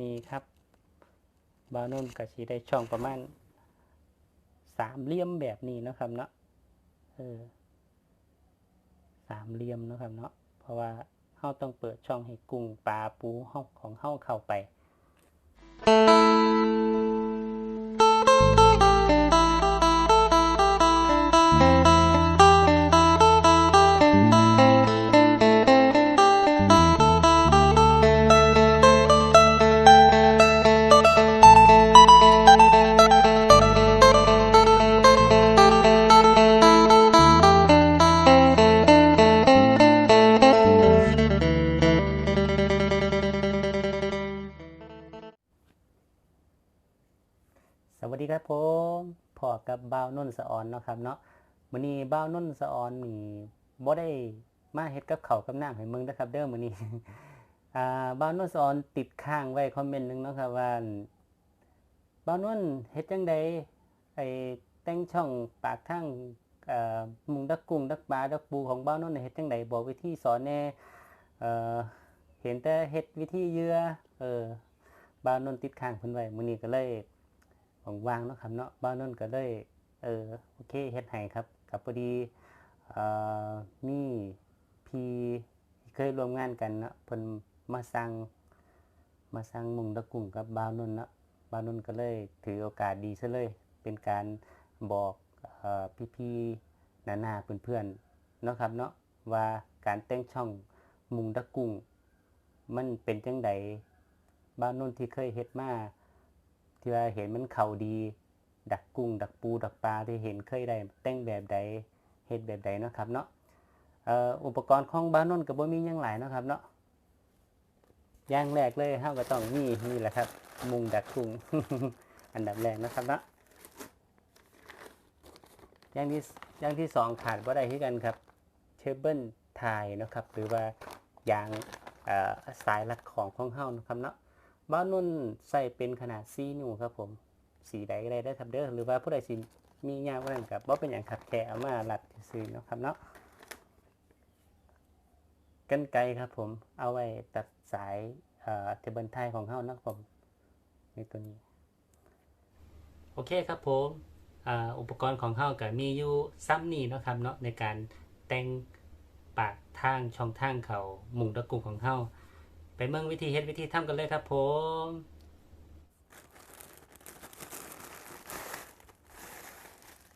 นี่ครับบานุ่นกับสีได้ช่องประมาณสามเหลี่ยมแบบนี้นะครับเนาะเออสามเหลี่ยมนะครับเนาะเพราะว่าเข้าต้องเปิดช่องให้กุ้งปลาปูเฮาของเข้าเข้าไป นนสะออนเนาะครับเนาะมื้อนี้บ่าวนนท์สะออนนี่บ่ได้มาเฮ็ดกับเขากับน้ำให้มึงนะครับ เด้อมื้อนี้อ่าบ่าวนนท์สะออนติดค้างไว้คอมเมนต์หนึงเนาะครับว่าบ่าวนนท์เฮ็ดจังไดไอ้แต่งช่องปากทางเอ่อมุงดักกุ้งดักปลาดักปูของบ่าวนนท์นี่เฮ็ดจังไดบอกวิธีสอนแน่เอ่อเห็นแต่เฮ็ดวิธีเยื่อเออบ่าวนนติดค้างเพิ่นไว้มื้อนี้ก็เลยว่างๆเนาะครับเนาะบ้านนนก็เลย เออโอเคเฮ็ดให้ครับกับพอดีเอ่อมีพี่พีเคยร่วมงานกันเนาะเพิ่นมาสั่งมาสั่งมุงตะกุ่งกับบ้านนั่นเนาะบ้านนั่นก็เลยถือโอกาสดีซะเลย เป็นการบอกเอ่อพี่ๆนานาเพื่อนๆเนาะครับเนาะว่าการแต่งช่องมุงตะกุ่งมันเป็นจังใดบ้านนั่นที่เคยเฮ็ดมาที่ว่าเห็นมันเข่าดี ดักกุ้ง ดักปู ดักปลาที่เห็นเคยได้แต่งแบบใดเฮ็ดแบบใดเนาะครับเนาะอุปกรณ์ของบ้านนนก็บ่มียังหลายเนาะครับเนาะอย่างแรกเลยเฮาก็ต้องมีนี่แหละครับ มุงดักกุ้งอันดับแรกนะครับเนาะอย่างที่อย่างที่สองขาดบ่ได้คือกันครับเทเบิลทายนะครับ หรือว่ายางสายรัดของของเฮานะครับเนาะบ้านนุ่นใส่เป็นขนาดซีนิ้วครับผม สีใดก็ได้ได้ครับเด้อหรือว่าผู้ใดสิมียากว่านั้นกับบ่เป็นอย่างขับแค่เอามาลัดซื้อเนาะครับเนาะกันไกรครับผมเอาไว้ตัดสายเอ่อเทเบิลไทยของเฮานะครับผมในตัวนี้ โอเคครับผมอ,อุปกรณ์ของเฮาก็มีอยู่ซ้ำนี่นะครับเนาะในการแต่งปากทางช่องทางเขามุงตะกุ่งของเฮาไปเมืองวิธีเฮ็ดวิธีทำกันเลยครับผม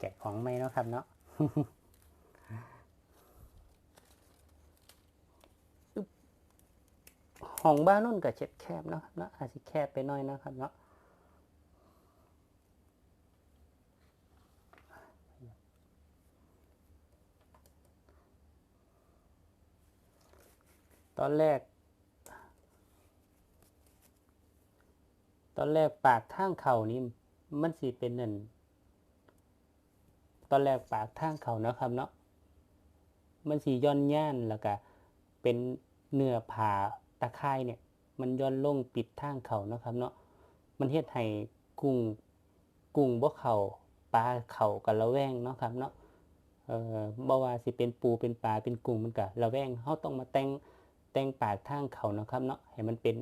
แกะของไม่เนาะครับเนาะห้องบ้านนุ่นกับเช็ดแคบเนาะครับเนาะอาจจะแคบไปหน่อยนะครับเนาะตอนแรก ตอนแรกปากทางเข่านี่มันสิเป็นนั่น ตอนแรกปากทางเขานะครับเนาะมันสีย่อนย่านแล้วก็เป็นเนื้อผาตะไคร่เนี่ย มันย่อนลงปิดทางเขานะครับ เนาะมันเฮ็ดให้กุ้งกุ้งบ่เข่าปลาเข่ากับระแวงเนาะครับ เนาะเอ่อบ่ว่าสิเป็นปูเป็นปลาเป็นกุ้งมันก็ระแวงเฮาต้องมาแต่งแต่งปากทางเขานะครับเนาะให้มันเป็น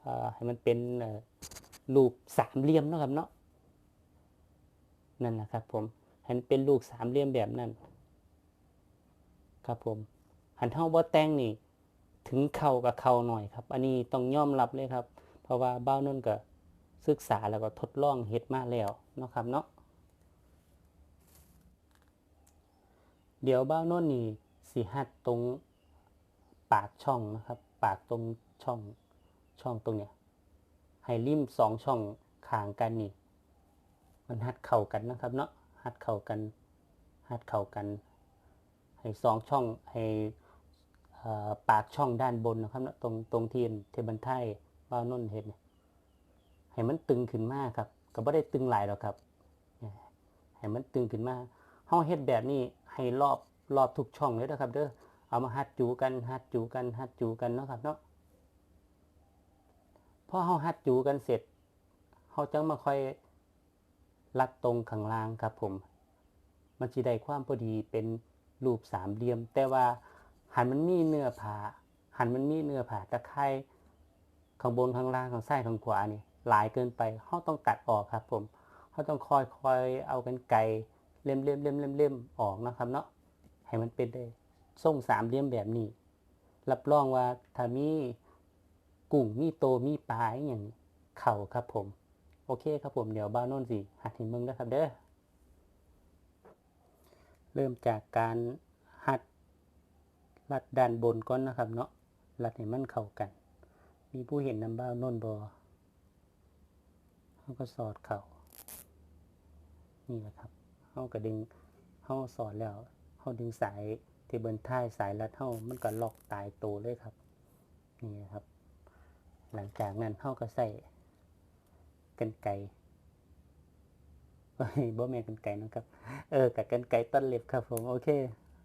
เอ่อให้มันเป็นรูปสามเหลี่ยมเนาะครับเนาะนั่นแหละครับผม หันเป็นรูปสามเหลี่ยมแบบนั้น ครับผมหันเท่าบ่แต่งนี่ ถึงเข่ากับเข่าหน่อยครับ อันนี้ต้องย่อมรับเลยครับ เพราะว่าเบ้านั่นก็ศึกษาแล้วก็ทดลองเฮ็ดมาแล้วเนาะครับเนาะเดี๋ยวเบ้านั่นนี่สิหัดตรงปากช่องนะครับ ปากตรงช่องช่องตรงเนี้ยให้ริมสองช่องขางกันนี่ มันหัดเข้ากันนะครับเนาะ หัดเข้ากันหัดเข้ากัน ให้สองช่องให้ปากช่องด้านบนนะครับตรงตรงที่เทบันไทยบ้าวนนเห็นเนี่ยให้มันตึงขึ้นมากครับ ก็ไม่ได้ตึงหลายหรอกครับให้มันตึงขึ้นมาห้องเฮ็ดแบบนี้ให้รอบรอบทุกช่องเลยนะครับ เด้อเอามาหัดจูกันหัดจูกันหัดจูกันเนาะครับเนาะพอเฮาฮัดจูกันเสร็จเฮาจังมาค่อย ลัดตรงข้างล่างครับผม มันสิได้ความพอดีเป็นรูปสามเหลี่ยม แต่ว่าหันมันมีเนื้อผาหันมันมีเนื้อผาตะไคร่ข้างบนข้างล่างข้างซ้ายข้างขวานี่หลายเกินไปเขาต้องตัดออกครับผมเขาต้องคอยคอยเอากันไกลเล่มเล่มเล่มเล่มเล่มออกนะครับเนาะให้มันเป็นได้ทรงสามเหลี่ยมแบบนี้รับรองว่าถ้ามีกุ้งมีโตมีปลาอย่างเข่าครับผม โอเคครับผมเดี๋ยวบ้านโน่นสิหัดให้มึงนะครับเด้อเริ่มจากการหัดรัดด้านบนก่อนนะครับ เนาะรัดให้มันเข้ากัน มีผู้เห็นนำบ้านโน่นบอเขาก็สอดเข่านี่แหละครับเขาก็ดึงเขาสอดแล้วเขาดึงสายเทเบินท้ายสายรัดเขามันก็ล็อกตายโตเลยครับ นี่นะครับ หลังจากนั้นเขาก็ใส่ กันไกรเฮ้ยบ่แม่กันไกรนะครับ เออกับกันไกรต้นเล็บครับ ผมโอเค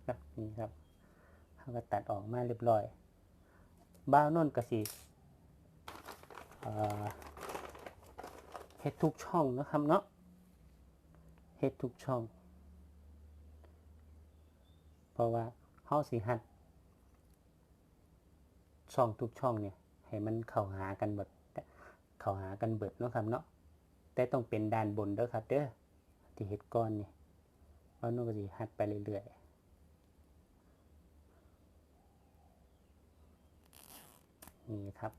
ครับนี่ครับเขาก็ตัดออกมาเรียบร้อยบ้าวนนกระสีเฮ็ดทุกช่องนะครับเนาะเฮ็ดทุกช่อง เพราะว่าเฮาสิหัดช่องทุกช่องเนี่ย ให้มันเข้าหากันเบิด เข้าหากันเบิดเนาะครับเนาะแต่ต้องเป็นด้านบนเด้อครับเด้อที่เฮ็ดก้อนนี่ว่าโน้นก็สิหัดไปเรื่อยๆนี่ครับ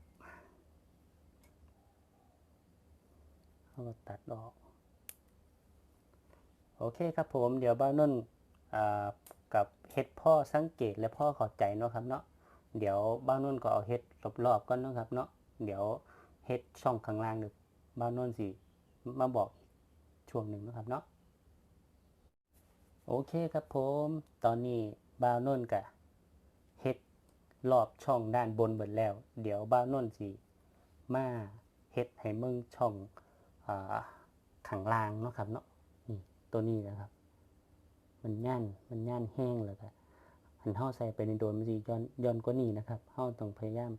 เขาก็ตัดออก โอเคครับผม เดี๋ยวบ้านนนอ่ากับเฮ็ดพ่อสังเกตและพ่อขอใจเนาะครับเนาะ เดี๋ยวบ้านนุ่นก็เอาเฮ็ดรอบๆก่อนเนาะครับเนาะ เดี๋ยว เฮ็ดช่องข้างล่างเดี๋ยวบ้านนนสิมาบอกอีกช่วงหนึ่งนะครับเนาะโอเคครับผม ตอนนี้บ้าวนนกะเฮ็ดรอบช่องด้านบนเบิดแล้ว เดี๋ยวบ้าวนนสิมาเฮ็ดให้มึงช่องอ่าข้างล่างเนาะครับเนาะนี่ตัวนี้นะครับ มันย่านมันย่านแห้งแล้วก็หันเท้าใส่ไปในโดนมันสิย้อนย้อนกว่านี้นะครับเท้าต้องพยายาม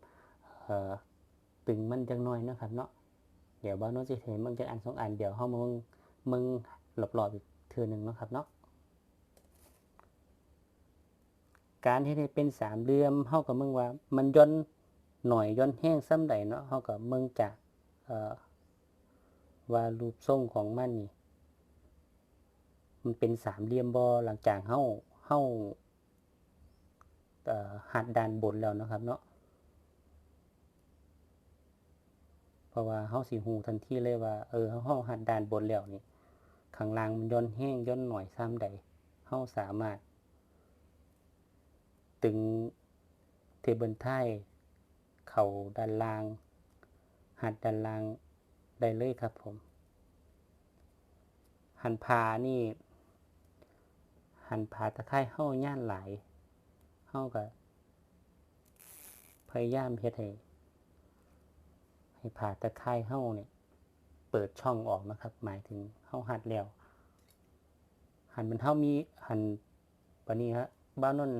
เอ่อ ตึงมันจังน้อยนะครับเนาะเดี๋ยวบ้านน้นสิเห็นมึงจะอันสองอันเดี๋ยวเฮามึงมึงหลบๆอีกเทือหนึ่งนะครับเนาะการที่ได้เป็นสามเหลี่ยมเฮากับมึงว่า มันย้อนหน่อยย้อนแห้งซ้ำใดเนาะเฮากับมึงจากเอ่อว่ารูปทรงของมันนี่มันเป็นสามเหลี่ยมบอหลังจากเฮาเฮาเอ่อหัดด้านบนแล้วนะครับเนาะ เพราะว่าเฮาสิฮู้ทันทีเลยว่าเออเฮาหัดด้านบนแล้วนี่ข้างล่างมันย่อนแห้งย่อนหน่อยซ้ำใดเฮาสามารถ ตึงเทเบิลไทยเข่าด้านล่าง หัดด้านล่างได้เลยครับผม หันผานี่ หันผาตะไคร้เฮาย่านหลายเฮาก็พยายามเฮ็ดให้ ให้ผ่าตะไคร้เฮาเนี่ย เปิดช่องออกนะครับ หมายถึงเฮาหัดแล้ว หันมันเฮามีหันปนี้ฮะบ้านนน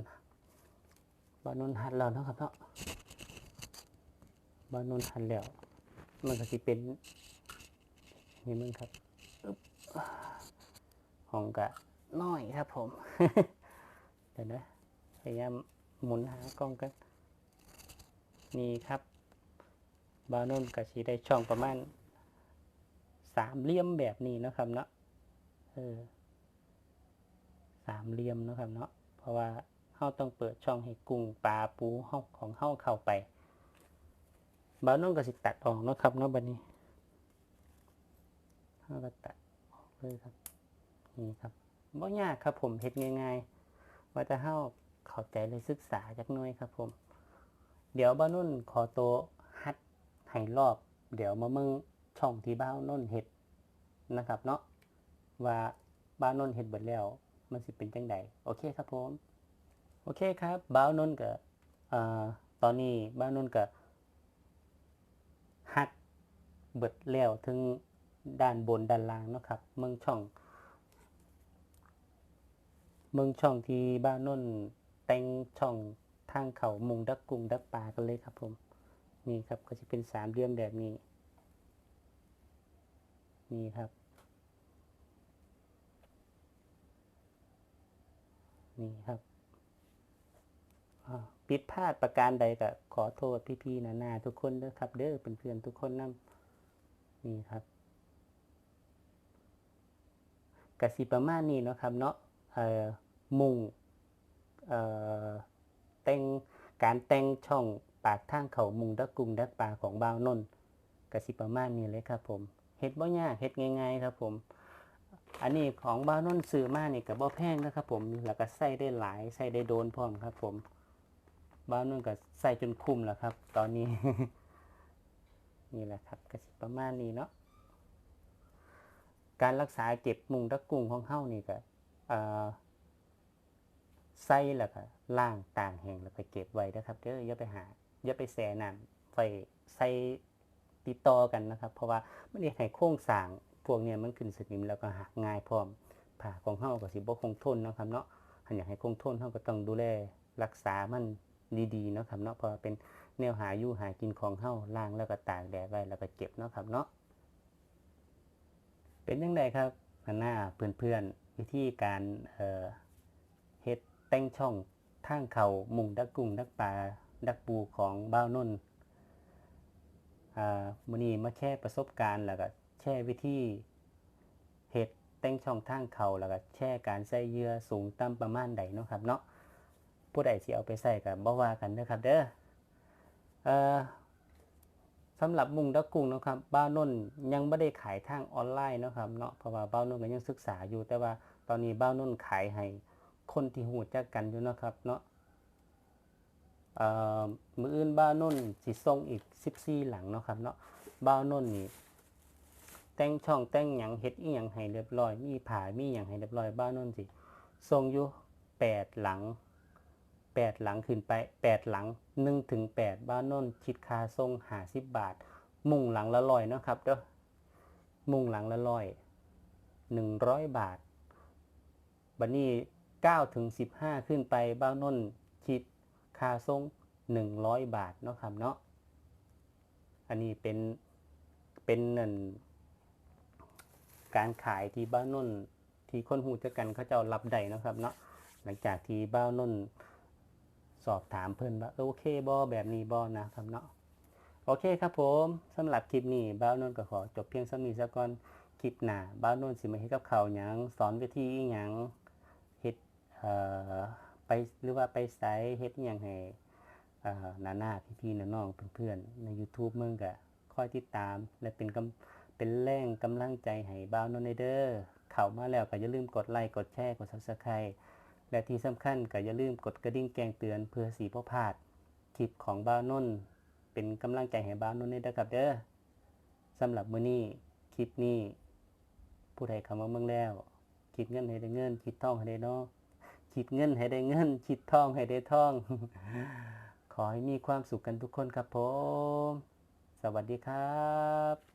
บ้านนนหัดแล้วนะครับเนาะบ้านนนหัดแล้ว มันก็สิเป็นนี่มึงครับอึ๊บห้องกะน้อยครับผมเดี๋ยวนะพยายามหมุนหากล้องกันนี่ครับ บานุ่นกับชีได้ช่องประมาณสามเหลี่ยมแบบนี้นะครับเนาะเออสามเหลี่ยมนะครับเนาะเพราะว่าเฮาต้องเปิดช่องให้กุ้งปลาปูเฮาของเฮาเข้าไปบานุ่นก็สิตัดออกนะครับเนาะบัดนี้เฮาก็ตัดออกเลยครับนี่ครับบ่ยากครับผมเฮ็ดง่ายๆ ว่าจะเฮาเข้าใจเลยศึกษาจักหน่อยครับผม เดี๋ยวบ้านุ่นขอโตวฮัด ให้รอบ เดี๋ยวมาเมืองช่องที่บ้านนุ่นเฮ็ดนะครับเนาะว่าบ้านนุ่นเฮ็ดเบิดแล้ว มันสิเป็นจังใดโอเคครับผม โอเคครับบ้านนุ่นก็อ่าตอนนี้บ้านนุ่นก็ฮัดเบิดแล้วถึงด้านบนด้านล่างนะครับ เมืองช่อง เมืองช่องที่บ้านนุ่นแต่งช่องทางเขามุงดักกุ้งดักปลากันเลยครับผม นี่ครับก็จะเป็นสามเหลี่ยมแบบนี้ นี่ครับ นี่ครับโอ่าผิดพลาดประการใดก็ขอโทษพี่ๆนานาทุกคนเด้อครับ เด้อเพื่อนๆทุกคนนํนี่ครับกสิประมาณนี้เนาะครับเนาะเอ่อมุงเอ่อแต่งการแต่งช่อง ปากทางเขามุงดักกุงดักปลาของบ่าวนนท์กสิประมาณนี้เลยครับผมเฮ็ดบ่ยากเฮ็ดง่ายๆครับผม อันนี้ของบาวนน์ซื้อมานี่ก็บ่แพงนะครับผมแล้วก็ใส่ได้หลายใส่ได้โดนพร้อมครับผมบาวนน์ก็ใส่จนคุ้มแล้วครับ ตอนนี้ นี่แหละครับก็สิประมาณนี้เนาะการรักษาเก็บมุงตะกุงของเฮานี่ก็ใส่แล้วก็ล่างต่างแห้งแล้วก็เก็บไว้นะครับเด้ออย่าไปหา อย่าไปแช่น้ำไว้ใส่ติดต่อกันนะครับ เพราะว่ามันเฮ็ดให้โครงสร้างพวกเนี้ยมันขึ้นสนิมแล้วก็หักง่ายพร้อมผ้าของเฮาก็สิบ่คงทนนะครับเนาะถ้าอยากให้คงทนเฮาก็ต้องดูแลรักษามันดีๆนะครับเนาะเพราะเป็นแนวหาอยู่หากินของเฮาล้างแล้วก็ตากแดดไว้แล้วก็เก็บเนาะครับเนาะเป็นยังไงครับหน้าเพื่อนๆวิธีการเอ่อเฮ็ดแต่งช่องทางเขามุงดักกุ้งดักปลา ดักปูของบ้าวนนท์อ่ามื้อนีมาแชร์ประสบการณ์แล้วก็แชร์วิธีเฮ็ดแต่งช่องทางเขาแล้วก็แชร์การใส่เหยื่อสูงต่ำประมาณใดเนาะครับเนาะผู้ใดสิเอาไปใส่ก็บ่ว่ากันเด้อครับเด้อเอ่อสำหรับมุงดักกุ้งเนาะครับบ้าวนนท์ยังไม่ได้ขายทางออนไลน์เนาะครับเนาะเพราะว่าบ้านนท์ก็ยังศึกษาอยู่แต่ว่าตอนนี้บ้าวนนท์ขายให้คนที่หูจักกันอยู่เนาะครับเนาะ มืออื่นบ้าวนนท์สิส่งอีก14หลังเนาะครับเนาะบ้านนท์นี่แต่งช่องแต่งหยังเฮ็ดอีหยังให้เรียบร้อย มีผามีหยังให้เรียบร้อยบ้าวนนท์สิส่งอยู่8หลังแปดหลังขึ้นไปแปดหลังหนึ่งถึงแปดบ้านน้นคิดค่าทรงหาสิบบาท มุ่งหลังละร้อยเนาะครับเด้อมุ่งหลังละร้อยหนึ่งร้อยบาท บัดนี้เก้าถึงสิบห้าขึ้นไปบ้านน้นคิด ค่าทรงหนึ่งร้อยบาทเนาะครับเนาะอันนี้เป็นเป็นนั่นการขายที่บ้านโน้นที่คนหูจักกันเขาเจ้ารับได้นะครับเนาะหลังจากที่บ้านโน้นสอบถามเพิ่นว่าเออโอเคบอแบบนี้บอนะครับเนาะโอเคครับผมสำหรับคลิปนี้บ้าวนนท์ก็ขอจบเพียงสำนี้ซะก่อนคลิปหน้าบ้าวนนท์สิมาเฮ็ดกับข้าวหยังสอนวิธีอีหยังเฮ็ดเอ่อ ไปหรือว่าไปไสเฮ็ดอีหยังให้เอ่อหน้าพี่ๆน้องๆเพื่อนๆใน YouTube มึงก็คอยติดตาม และเป็นกำเป็นแรงกำลังใจให้บ้าวนนเด้อเข้ามาแล้วก็อย่าลืมกดไลค์กดแชร์กด Subscribe และที่สำคัญก็อย่าลืมกดกระดิ่งแจ้งเตือนเพื่อสีพ่พลาดคลิปของบ้าวนนเป็นกำลังใจให้บ้าวนนท์ด้วยนะครับเด้อสำหรับมื้อนี้คลิปนี้ ผู้ใดเข้ามาเมืองแล้ว คิดเงินให้ได้เงิน คิดทองให้ได้เนาะ คิดเงินให้ได้เงิน คิดทองให้ได้ทอง ขอให้มีความสุขกันทุกคนครับผม สวัสดีครับ